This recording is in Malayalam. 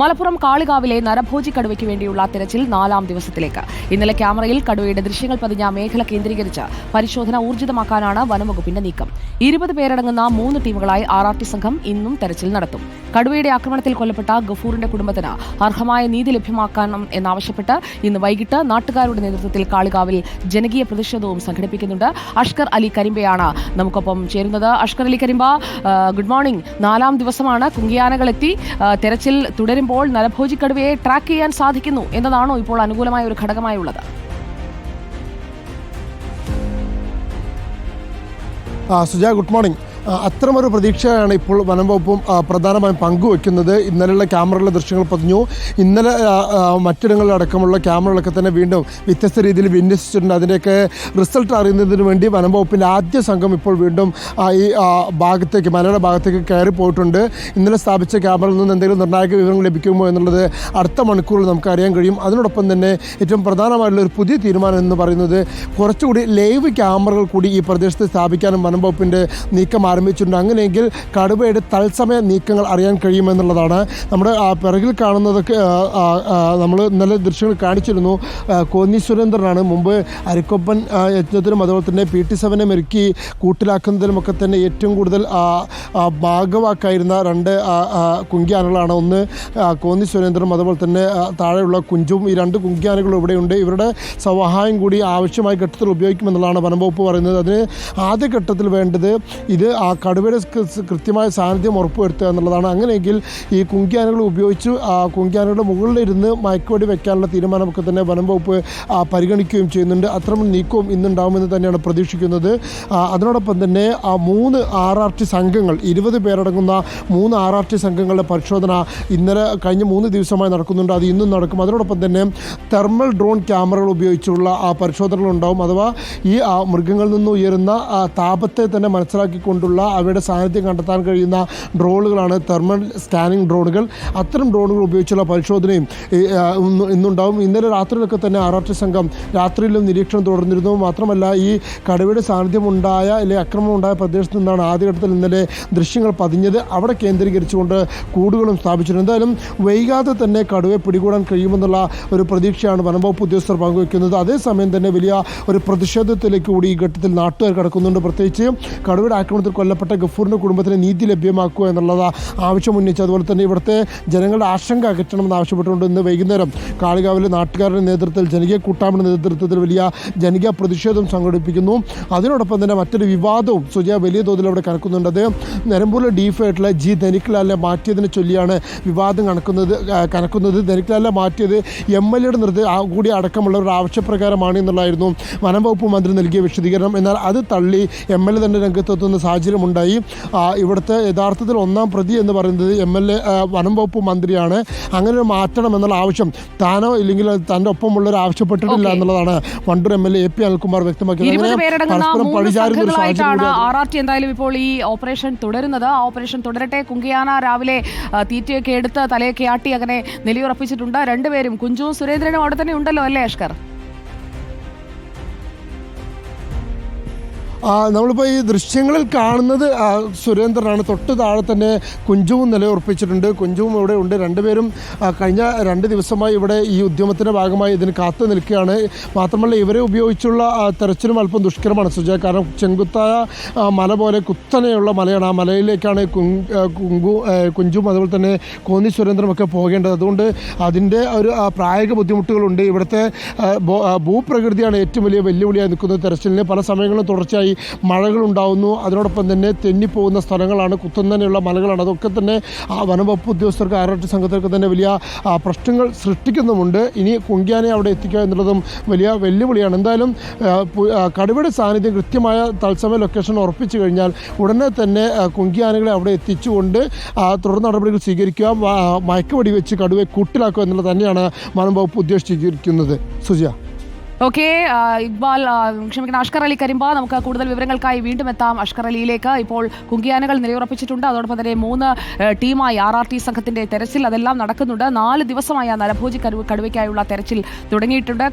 മലപ്പുറം കാളികാവിലെ നരഭോജി കടുവയ്ക്ക് വേണ്ടിയുള്ള തെരച്ചിൽ നാലാം ദിവസത്തിലേക്ക്. ഇന്നലെ ക്യാമറയിൽ കടുവയുടെ ദൃശ്യങ്ങൾ പതിഞ്ഞ മേഖല കേന്ദ്രീകരിച്ച് പരിശോധന ഊർജിതമാക്കാനാണ് വനംവകുപ്പിന്റെ നീക്കം. ഇരുപത് പേരടങ്ങുന്ന മൂന്ന് ടീമുകളായി ആർ ആർ ടി സംഘം ഇന്നും തെരച്ചിൽ നടത്തും. കടുവയുടെ ആക്രമണത്തിൽ കൊല്ലപ്പെട്ട ഗഫൂറിന്റെ കുടുംബത്തിന് അർഹമായ നീതി ലഭ്യമാക്കണം എന്നാവശ്യപ്പെട്ട് ഇന്ന് വൈകിട്ട് നാട്ടുകാരുടെ നേതൃത്വത്തിൽ കാളികാവിൽ ജനകീയ പ്രതിഷേധവും സംഘടിപ്പിക്കുന്നുണ്ട്. അഷ്കർ അലി കരിമ്പയാണ് നമുക്കൊപ്പം ചേരുന്നത്. Ashkar Ali Karimba good morning. നാലാം ദിവസമാണ് കുങ്കിയാനകളെത്തി. തെരച്ചിൽ തുടരുമ്പോൾ നരഭോജി കടുവയെ ട്രാക്ക് ചെയ്യാൻ സാധിക്കുന്നു എന്നതാണോ ഇപ്പോൾ അനുകൂലമായ ഒരു ഘടകമായുള്ളത്? സുജ ഗുഡ് മോർണിംഗ് അത്തരമൊരു പ്രതീക്ഷയാണ് ഇപ്പോൾ വനം വകുപ്പും പ്രധാനമായും പങ്കുവെക്കുന്നത് ഇന്നലെയുള്ള ക്യാമറകളിലെ ദൃശ്യങ്ങൾ പതിഞ്ഞു. ഇന്നലെ മറ്റിടങ്ങളിലടക്കമുള്ള ക്യാമറകളൊക്കെ തന്നെ വീണ്ടും വ്യത്യസ്ത രീതിയിൽ വിന്യസിച്ചിട്ടുണ്ട്. അതിന്റെയൊക്കെ റിസൾട്ട് അറിയുന്നതിന് വേണ്ടി വനം വകുപ്പിന്റെ ആദ്യ സംഘം ഇപ്പോൾ വീണ്ടും ഈ ഭാഗത്തേക്ക് മലയുടെ ഭാഗത്തേക്ക് കയറി പോയിട്ടുണ്ട്. ഇന്നലെ സ്ഥാപിച്ച ക്യാമറയിൽ നിന്ന് എന്തെങ്കിലും നിർണായക വിവരങ്ങൾ ലഭിക്കുമോ എന്നുള്ളത് അടുത്ത മണിക്കൂറിൽ നമുക്ക് അറിയാൻ കഴിയും. അതിനോടൊപ്പം തന്നെ ഏറ്റവും പ്രധാനമായിട്ടുള്ള ഒരു പുതിയ തീരുമാനം എന്ന് പറയുന്നത് കുറച്ചുകൂടി ലൈവ് ക്യാമറകൾ കൂടി ഈ പ്രദേശത്ത് സ്ഥാപിക്കാനും വനം വകുപ്പിന്റെ നീക്കം ആരംഭിച്ചിട്ടുണ്ട്. അങ്ങനെയെങ്കിൽ കടുവയുടെ തത്സമയ നീക്കങ്ങൾ അറിയാൻ കഴിയുമെന്നുള്ളതാണ് നമ്മുടെ പിറകിൽ കാണുന്നതൊക്കെ നമ്മൾ ഇന്നലെ ദൃശ്യങ്ങൾ കാണിച്ചിരുന്നു. കോന്നി സുരേന്ദ്രനാണ് മുമ്പ് അരിക്കൊപ്പൻ യജ്ഞത്തിനും അതുപോലെ തന്നെ പി ടി സെവനെ മെരുക്കി കൂട്ടിലാക്കുന്നതിലുമൊക്കെ തന്നെ ഏറ്റവും കൂടുതൽ ഭാഗവാക്കായിരുന്ന രണ്ട് കുങ്കിയാനകളാണ്. ഒന്ന് കോന്നി സുരേന്ദ്രനും അതുപോലെ തന്നെ താഴെയുള്ള കുഞ്ചും ഈ രണ്ട് കുങ്കിയാനകളും ഇവിടെയുണ്ട് ഇവരുടെ സഹായം കൂടി ആവശ്യമായ ഘട്ടത്തിൽ ഉപയോഗിക്കുമെന്നുള്ളതാണ് വനംവകുപ്പ് പറയുന്നത്. അതിന് ആദ്യ ഘട്ടത്തിൽ വേണ്ടത് ഇത് ആ കടുവയുടെ കൃത്യമായ സാന്നിധ്യം ഉറപ്പുവരുത്തുക എന്നുള്ളതാണ്. അങ്ങനെയെങ്കിൽ ഈ കുങ്കിയാനകൾ ഉപയോഗിച്ച് ആ കുങ്കിയാനകളുടെ മുകളിലിരുന്ന് മയക്കുവടി വയ്ക്കാനുള്ള തീരുമാനമൊക്കെ തന്നെ വനംവകുപ്പ് വകുപ്പ് പരിഗണിക്കുകയും ചെയ്യുന്നുണ്ട്. അത്തരം നീക്കവും ഇന്നുണ്ടാവുമെന്ന് തന്നെയാണ് പ്രതീക്ഷിക്കുന്നത്. അതിനോടൊപ്പം തന്നെ ആ മൂന്ന് ആർ ആർ ടി സംഘങ്ങൾ ഇരുപത് പേരടങ്ങുന്ന മൂന്ന് ആർ ആർ ടി സംഘങ്ങളുടെ പരിശോധന ഇന്നലെ കഴിഞ്ഞ മൂന്ന് ദിവസമായി നടക്കുന്നുണ്ട്. അത് ഇന്നും നടക്കും. അതിനോടൊപ്പം തന്നെ തെർമൽ ഡ്രോൺ ക്യാമറകൾ ഉപയോഗിച്ചുള്ള ആ പരിശോധനകൾ ഉണ്ടാവും അഥവാ ഈ മൃഗങ്ങളിൽ നിന്ന് ഉയരുന്ന താപത്തെ തന്നെ മനസ്സിലാക്കിക്കൊണ്ടുള്ള അവയുടെ സാന്നിധ്യം കണ്ടെത്താൻ കഴിയുന്ന ഡ്രോണുകളാണ് തെർമൽ സ്കാനിംഗ് ഡ്രോണുകൾ. അത്തരം ഡ്രോണുകൾ ഉപയോഗിച്ചുള്ള പരിശോധനയും ഇന്നുണ്ടാവും. ഇന്നലെ രാത്രിയിലൊക്കെ തന്നെ ആർ ആർ സംഘം രാത്രിയിലും നിരീക്ഷണം തുടർന്നിരുന്നു. മാത്രമല്ല ഈ കടുവയുടെ സാന്നിധ്യം ഉണ്ടായ അല്ലെങ്കിൽ അക്രമമുണ്ടായ പ്രദേശത്ത് നിന്നാണ് ആദ്യഘട്ടത്തിൽ ഇന്നലെ ദൃശ്യങ്ങൾ പതിഞ്ഞത്. അവിടെ കേന്ദ്രീകരിച്ചുകൊണ്ട് കൂടുകളും സ്ഥാപിച്ചിട്ടുണ്ട്. എന്തായാലും വൈകാതെ തന്നെ കടുവയെ പിടികൂടാൻ കഴിയുമെന്നുള്ള ഒരു പ്രതീക്ഷയാണ് വനംവകുപ്പ് ഉദ്യോഗസ്ഥർ പങ്കുവയ്ക്കുന്നത് അതേസമയം തന്നെ വലിയ ഒരു പ്രതിഷേധത്തിലേക്ക് കൂടി ഈ ഘട്ടത്തിൽ നാട്ടുകാർ കടക്കുന്നുണ്ട്. പ്രത്യേകിച്ച് കടുവയുടെ ആക്രമണത്തിൽ കൊല്ലപ്പെട്ട ഗഫൂറിന്റെ കുടുംബത്തിന് നീതി ലഭ്യമാക്കുക എന്നുള്ളത് ആവശ്യം ഉന്നയിച്ചു അതുപോലെ തന്നെ ഇവിടുത്തെ ജനങ്ങളുടെ ആശങ്ക അകറ്റണമെന്ന് ആവശ്യപ്പെട്ടുകൊണ്ട് ഇന്ന് വൈകുന്നേരം കാളികാവിലെ നാട്ടുകാരുടെ നേതൃത്വത്തിൽ ജനകീയ കൂട്ടായ്മയുടെ നേതൃത്വത്തിൽ വലിയ ജനകീയ പ്രതിഷേധം സംഘടിപ്പിക്കുന്നു. അതിനോടൊപ്പം തന്നെ മറ്റൊരു വിവാദവും സുജയ വലിയ തോതിൽ അവിടെ കണക്കുന്നുണ്ട് അത് നിലമ്പൂരിലെ ഡീഫായിട്ടുള്ള ജി ധനിക്ലാലിനെ മാറ്റിയതിനെ ചൊല്ലിയാണ് വിവാദം കണക്കുന്നത് കണക്കുന്നത് ധനിക്ലാലിനെ മാറ്റിയത് എം എൽ എയുടെ നിർദ്ദേശ കൂടി അടക്കമുള്ള ഒരു ആവശ്യപ്രകാരമാണ് എന്നുള്ളതായിരുന്നു വനം വകുപ്പ് മന്ത്രി നൽകിയ വിശദീകരണം. എന്നാൽ അത് തള്ളി എം എൽ എ തന്നെ രംഗത്തെത്തുന്ന സാഹചര്യമുണ്ടായി ഇവിടുത്തെ യഥാർത്ഥത്തിൽ ഒന്നാം പ്രതി എന്ന് പറയുന്നത് എം എൽ എ വനം വകുപ്പ് മന്ത്രിയാണ്. അങ്ങനെ ഒരു മാറ്റണം എന്നുള്ള ആവശ്യം താനോ ഇല്ലെങ്കിൽ തന്റെ ഒപ്പമുള്ളവർ ആവശ്യപ്പെട്ടിട്ടില്ല. എന്നുള്ളതാണ് Wandoor M L A P Anilkumar വ്യക്തമാക്കിയത്. എന്തായാലും ഇപ്പോൾ ഈ ഓപ്പറേഷൻ തുടരുന്നത്. ആ ഓപ്പറേഷൻ തുടരട്ടെ. കുങ്കിയാന രാവിലെ തീറ്റയൊക്കെ എടുത്ത് തലയൊക്കെ ആട്ടി അങ്ങനെ നിലയുറപ്പിച്ചിട്ടുണ്ട്. രണ്ടുപേരും കുഞ്ചുവും സുരേന്ദ്രനും അവിടെ തന്നെ ഉണ്ടല്ലോ അല്ലേ അഷ്കർ? നമ്മളിപ്പോൾ ഈ ദൃശ്യങ്ങളിൽ കാണുന്നത് സുരേന്ദ്രനാണ്. തൊട്ട് താഴെ തന്നെ കുഞ്ചുവും നിലയുറപ്പിച്ചിട്ടുണ്ട്. കുഞ്ചുവും ഇവിടെ ഉണ്ട്. രണ്ടുപേരും കഴിഞ്ഞ രണ്ട് ദിവസമായി ഇവിടെ ഈ ഉദ്യമത്തിന്റെ ഭാഗമായി ഇതിന് കാത്തു നിൽക്കുകയാണ്. മാത്രമല്ല ഇവരെ ഉപയോഗിച്ചുള്ള തെരച്ചിലും അല്പം ദുഷ്കരമാണ്. സുജ കാരണം ചെങ്കുത്തായ മല പോലെ കുത്തനെയുള്ള മലയാണ്. ആ മലയിലേക്കാണ് കുങ് കുങ്കു കുഞ്ചും അതുപോലെ തന്നെ കോന്നി സുരേന്ദ്രമൊക്കെ പോകേണ്ടത്. അതുകൊണ്ട് അതിന്റെ ഒരു പ്രായോഗിക ബുദ്ധിമുട്ടുകളുണ്ട്. ഇവിടുത്തെ ഭൂപ്രകൃതിയാണ് ഏറ്റവും വലിയ വെല്ലുവിളിയായി നിൽക്കുന്നത്. തെരച്ചിലിന് പല സമയങ്ങളും തുടർച്ചയായി മഴകളുണ്ടാവുന്നു. അതിനോടൊപ്പം തന്നെ തെന്നിപ്പോകുന്ന സ്ഥലങ്ങളാണ്. കുത്തനെയുള്ള മലകളാണ്. അതൊക്കെ തന്നെ ആ വനംവകുപ്പ് ഉദ്യോഗസ്ഥർക്ക് ആറാട്ട് സംഘത്തിനൊക്കെ തന്നെ വലിയ പ്രശ്നങ്ങൾ സൃഷ്ടിക്കുന്നുമുണ്ട്. ഇനി കുങ്കിയാനെ അവിടെ എത്തിക്കുക എന്നുള്ളതും വലിയ വെല്ലുവിളിയാണ്. എന്തായാലും കടുവയുടെ സാന്നിധ്യം കൃത്യമായ തത്സമയ ലൊക്കേഷൻ ഉറപ്പിച്ചു കഴിഞ്ഞാൽ ഉടനെ തന്നെ കുങ്കിയാനകളെ അവിടെ എത്തിച്ചുകൊണ്ട് തുടർ നടപടികൾ സ്വീകരിക്കുക. മയക്കുവടി വെച്ച് കടുവയെ കൂട്ടിലാക്കുക എന്നുള്ളത് തന്നെയാണ് വനംവകുപ്പ് ഉദ്ദേശിച്ചിരിക്കുന്നത്. സുജിയ. ഓക്കെ ഇക്ബാൽ ക്ഷമിക്കുന്ന അഷ്കർ അലി കരിമ്പ നമുക്ക് കൂടുതൽ വിവരങ്ങൾക്കായി വീണ്ടും എത്താം അഷ്കർ അലിയിലേക്ക്. ഇപ്പോൾ കുങ്കിയാനകൾ നിലയുറപ്പിച്ചിട്ടുണ്ട്. അതോടൊപ്പം തന്നെ മൂന്ന് ടീമായി ആർ ആർ ടി സംഘത്തിന്റെ തെരച്ചിൽ അതെല്ലാം നടക്കുന്നുണ്ട്. നാല് ദിവസമായി ആ നരഭോജി കടുവയ്ക്കായുള്ള തെരച്ചിൽ തുടങ്ങിയിട്ടുണ്ട്.